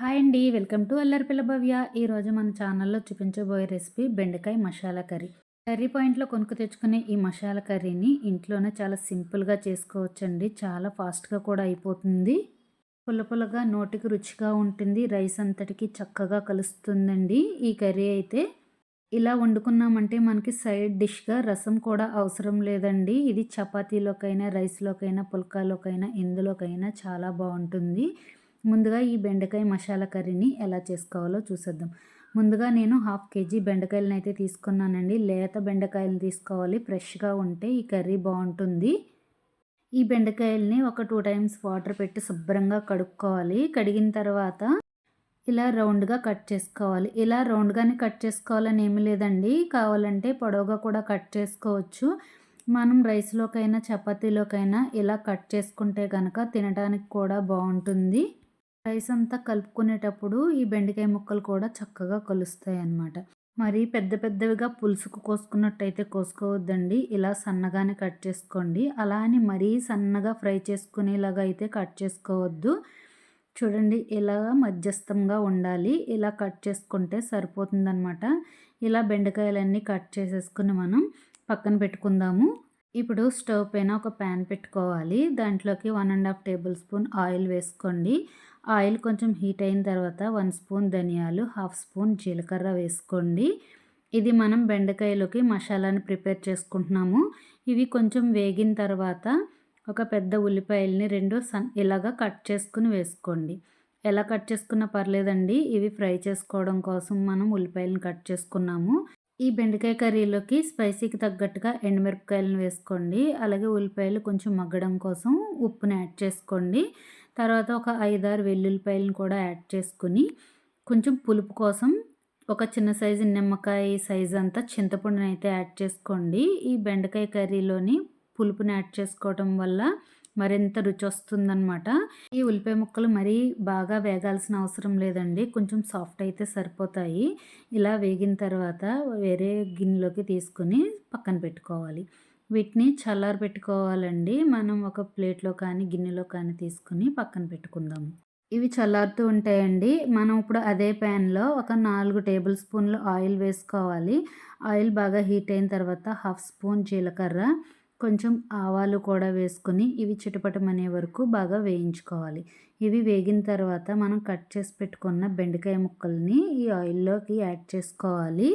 Hi అండి. Welcome to Allaripilla Bhavya. ఈరోజు మన ఛానల్లో చూపించబోయే రెసిపీ బెండకాయ మసాలా కర్రీ. కర్రీ పాయింట్లో కొనుక్కు తెచ్చుకునే ఈ మసాలా కర్రీని ఇంట్లోనే చాలా సింపుల్గా చేసుకోవచ్చండి. చాలా ఫాస్ట్గా కూడా అయిపోతుంది. పుల్ల పుల్లగా నోటికి రుచిగా ఉంటుంది. రైస్ అంతటికి చక్కగా కలుస్తుందండి ఈ కర్రీ అయితే. ఇలా వండుకున్నామంటే మనకి సైడ్ డిష్గా రసం కూడా అవసరం లేదండి. ఇది చపాతీలోకైనా రైస్లోకైనా పుల్కాలోకైనా ఎందులోకైనా చాలా బాగుంటుంది. ముందుగా ఈ బెండకాయ మసాలా కర్రీని ఎలా చేసుకోవాలో చూసేద్దాం. ముందుగా నేను హాఫ్ కేజీ బెండకాయలను అయితే తీసుకున్నానండి. లేత బెండకాయలను తీసుకోవాలి. ఫ్రెష్గా ఉంటే ఈ కర్రీ బాగుంటుంది. ఈ బెండకాయల్ని ఒక టూ టైమ్స్ వాటర్ పెట్టి శుభ్రంగా కడుక్కోవాలి. కడిగిన తర్వాత ఇలా రౌండ్గా కట్ చేసుకోవాలి. ఇలా రౌండ్గానే కట్ చేసుకోవాలని ఏమి లేదండి. కావాలంటే పొడవుగా కూడా కట్ చేసుకోవచ్చు. మనం రైస్లోకైనా చపాతీలోకైనా ఇలా కట్ చేసుకుంటే కనుక తినడానికి కూడా బాగుంటుంది. రైస్ అంతా కలుపుకునేటప్పుడు ఈ బెండకాయ ముక్కలు కూడా చక్కగా కలుస్తాయి అన్నమాట మరి పెద్ద పెద్దవిగా పులుసుకు కోసుకున్నట్టయితే కోసుకోవద్దండి. ఇలా సన్నగానే కట్ చేసుకోండి. అలా అని మరీ సన్నగా ఫ్రై చేసుకునేలాగా అయితే కట్ చేసుకోవద్దు. చూడండి ఇలా మధ్యస్థంగా ఉండాలి. ఇలా కట్ చేసుకుంటే సరిపోతుందనమాట ఇలా బెండకాయలన్నీ కట్ చేసేసుకుని మనం పక్కన పెట్టుకుందాము. ఇప్పుడు స్టవ్ పైన ఒక ప్యాన్ పెట్టుకోవాలి. దాంట్లోకి one and half table spoon oil వేసుకోండి. ఆయిల్ కొంచెం హీట్ అయిన తర్వాత వన్ స్పూన్ ధనియాలు హాఫ్ స్పూన్ జీలకర్ర వేసుకోండి. ఇది మనం బెండకాయలోకి మసాలాని ప్రిపేర్ చేసుకుంటున్నాము. ఇవి కొంచెం వేగిన తర్వాత ఒక పెద్ద ఉల్లిపాయల్ని రెండు సన్ ఇలాగా కట్ చేసుకుని వేసుకోండి. ఎలా కట్ చేసుకున్నా పర్లేదండి. ఇవి ఫ్రై చేసుకోవడం కోసం మనం ఉల్లిపాయలను కట్ చేసుకున్నాము. ఈ బెండకాయ కర్రీలోకి స్పైసీకి తగ్గట్టుగా ఎండుమిరపకాయలను వేసుకోండి. అలాగే ఉల్లిపాయలు కొంచెం మగ్గడం కోసం ఉప్పుని యాడ్ చేసుకోండి. తర్వాత ఒక ఐదారు వెల్లుల్లిపాయలను కూడా యాడ్ చేసుకుని కొంచెం పులుపు కోసం ఒక చిన్న సైజు నిమ్మకాయ సైజు అంతా చింతపండునైతే అయితే యాడ్ చేసుకోండి. ఈ బెండకాయ కర్రీలోని పులుపుని యాడ్ చేసుకోవటం వల్ల మరింత రుచి వస్తుందన్నమాట ఈ ఉల్లిపాయ ముక్కలు మరీ బాగా వేగాల్సిన అవసరం లేదండి. కొంచెం సాఫ్ట్ అయితే సరిపోతాయి. ఇలా వేగిన తర్వాత వేరే గిన్నెలోకి తీసుకుని పక్కన పెట్టుకోవాలి. వీటిని చల్లారి పెట్టుకోవాలండి. మనం ఒక ప్లేట్లో కానీ గిన్నెలో కానీ తీసుకుని పక్కన పెట్టుకుందాము ఇవి చల్లారుతూ ఉంటాయండి. మనం ఇప్పుడు అదే ప్యాన్లో ఒక నాలుగు టేబుల్ స్పూన్లు ఆయిల్ వేసుకోవాలి. ఆయిల్ బాగా హీట్ అయిన తర్వాత హాఫ్ స్పూన్ జీలకర్ర కొంచెం ఆవాలు కూడా వేసుకొని ఇవి చిటపటమనే వరకు బాగా వేయించుకోవాలి. ఇవి వేగిన తర్వాత మనం కట్ చేసి పెట్టుకున్న బెండకాయ ముక్కల్ని ఈ ఆయిల్లోకి యాడ్ చేసుకోవాలి.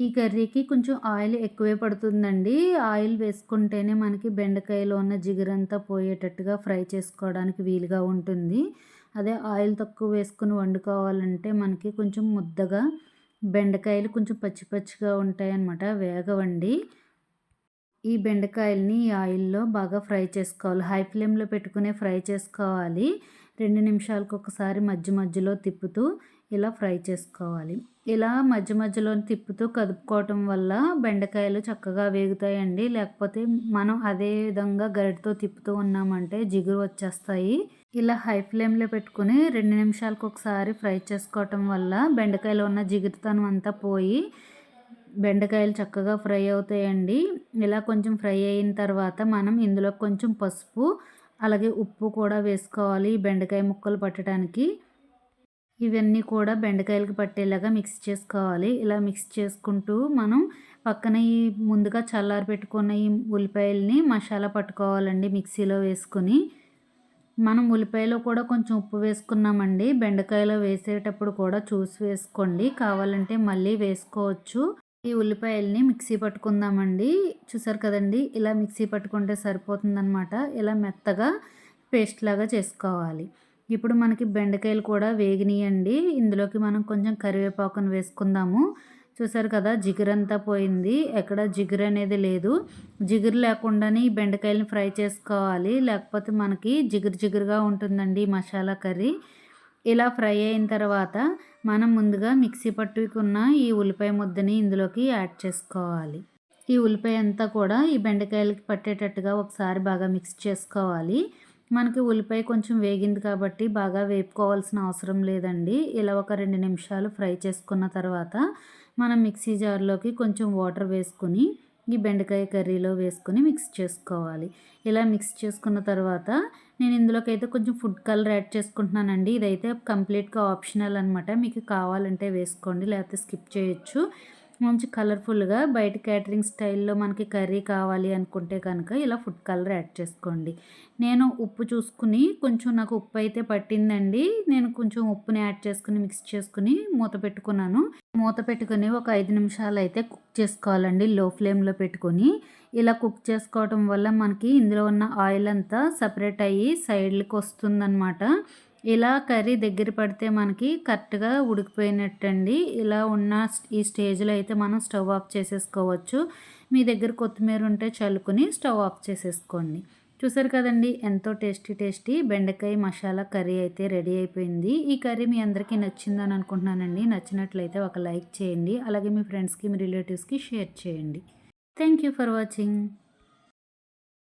ఈ కర్రీకి కొంచెం ఆయిల్ ఎక్కువే పడుతుందండి. ఆయిల్ వేసుకుంటేనే మనకి బెండకాయలో ఉన్న జిగురంతా పోయేటట్టుగా ఫ్రై చేసుకోవడానికి వీలుగా ఉంటుంది. అదే ఆయిల్ తక్కువ వేసుకుని వండుకోవాలంటే మనకి కొంచెం ముద్దగా బెండకాయలు కొంచెం పచ్చి పచ్చిగా ఉంటాయి అన్నమాట వేగవండి. ఈ బెండకాయల్ని ఈ ఆయిల్లో బాగా ఫ్రై చేసుకోవాలి. హై ఫ్లేమ్లో పెట్టుకునే ఫ్రై చేసుకోవాలి. రెండు నిమిషాలకు ఒకసారి మధ్య మధ్యలో తిప్పుతూ ఇలా ఫ్రై చేసుకోవాలి. ఇలా మధ్య మధ్యలో తిప్పుతూ కదుపుకోవటం వల్ల బెండకాయలు చక్కగా వేగుతాయండి. లేకపోతే మనం అదే విధంగా గరిటతో తిప్పుతూ ఉన్నామంటే జిగురు వచ్చేస్తాయి. ఇలా హై ఫ్లేమ్లో పెట్టుకుని రెండు నిమిషాలకు ఒకసారి ఫ్రై చేసుకోవటం వల్ల బెండకాయలో ఉన్న జిగురుతనం అంతా పోయి బెండకాయలు చక్కగా ఫ్రై అవుతాయండి. ఇలా కొంచెం ఫ్రై అయిన తర్వాత మనం ఇందులో కొంచెం పసుపు అలాగే ఉప్పు కూడా వేసుకోవాలి బెండకాయ ముక్కలు పట్టడానికి. ఇవన్నీ కూడా బెండకాయలకు పట్టేలాగా మిక్స్ చేసుకోవాలి. ఇలా మిక్స్ చేసుకుంటూ మనం పక్కన ఈ ముందుగా చల్లారి పెట్టుకున్న ఈ ఉల్లిపాయలని మసాలా పట్టుకోవాలండి మిక్సీలో వేసుకుని. మనం ఉల్లిపాయలో కూడా కొంచెం ఉప్పు వేసుకున్నామండి. బెండకాయలో వేసేటప్పుడు కూడా చూసి వేసుకోండి. కావాలంటే మళ్ళీ వేసుకోవచ్చు. ఈ ఉల్లిపాయల్ని మిక్సీ పట్టుకుందామండి. చూసారు కదండి ఇలా మిక్సీ పట్టుకుంటే సరిపోతుందనమాట ఇలా మెత్తగా పేస్ట్ లాగా చేసుకోవాలి. ఇప్పుడు మనకి బెండకాయలు కూడా వేగినాయండి. ఇందులోకి మనం కొంచెం కరివేపాకును వేసుకుందాము. చూసారు కదా జిగురంతా పోయింది. ఎక్కడ జిగురు అనేది లేదు. జిగురు లేకుండానే ఈ బెండకాయలని ఫ్రై చేసుకోవాలి. లేకపోతే మనకి జిగురు జిగురుగా ఉంటుందండి మసాలా కర్రీ. ఇలా ఫ్రై అయిన తర్వాత మనం ముందుగా మిక్సీ పట్టుకున్న ఈ ఉల్లిపాయ ముద్దని ఇందులోకి యాడ్ చేసుకోవాలి. ఈ ఉల్లిపాయ అంతా కూడా ఈ బెండకాయలకి పట్టేటట్టుగా ఒకసారి బాగా మిక్స్ చేసుకోవాలి. మనకి ఉల్లిపాయ కొంచెం వేగింది కాబట్టి బాగా వేపుకోవాల్సిన అవసరం లేదండి. ఇలా ఒక రెండు నిమిషాలు ఫ్రై చేసుకున్న తర్వాత మనం మిక్సీ జార్లోకి కొంచెం వాటర్ వేసుకుని ఈ బెండకాయ కర్రీలో వేసుకొని మిక్స్ చేసుకోవాలి. ఇలా మిక్స్ చేసుకున్న తర్వాత నేను ఇందులోకైతే కొంచెం ఫుడ్ కలర్ యాడ్ చేసుకుంటున్నానండి. ఇదైతే కంప్లీట్గా ఆప్షనల్ అనమాట మీకు కావాలంటే వేసుకోండి లేకపోతే స్కిప్ చేయొచ్చు. మంచి కలర్ఫుల్గా బయట క్యాటరింగ్ స్టైల్లో మనకి కర్రీ కావాలి అనుకుంటే కనుక ఇలా ఫుడ్ కలర్ యాడ్ చేసుకోండి. నేను ఉప్పు చూసుకుని కొంచెం నాకు ఉప్పు అయితే పట్టిందండి. నేను కొంచెం ఉప్పుని యాడ్ చేసుకుని మిక్స్ చేసుకుని మూత పెట్టుకున్నాను. మూత పెట్టుకుని ఒక ఐదు నిమిషాలు అయితే కుక్ చేసుకోవాలండి. లో ఫ్లేమ్లో పెట్టుకొని ఇలా కుక్ చేసుకోవటం వల్ల మనకి ఇందులో ఉన్న ఆయిల్ అంతా సపరేట్ అయ్యి సైడ్లకు వస్తుందన్నమాట. ఇలా కర్రీ దగ్గర పడితే మనకి కరెక్ట్గా ఉడికిపోయినట్టండి. ఇలా ఉన్న ఈ స్టేజ్లో అయితే మనం స్టవ్ ఆఫ్ చేసేసుకోవచ్చు. మీ దగ్గర కొత్తిమీర ఉంటే చల్లుకుని స్టవ్ ఆఫ్ చేసేసుకోండి. చూసారు కదండి ఎంతో టేస్టీ టేస్టీ బెండకాయ మసాలా కర్రీ అయితే రెడీ అయిపోయింది. ఈ కర్రీ మీ అందరికీ నచ్చిందని అనుకుంటున్నానండి. నచ్చినట్లయితే ఒక లైక్ చేయండి. అలాగే మీ ఫ్రెండ్స్కి మీ రిలేటివ్స్కి షేర్ చేయండి. Thank you for watching.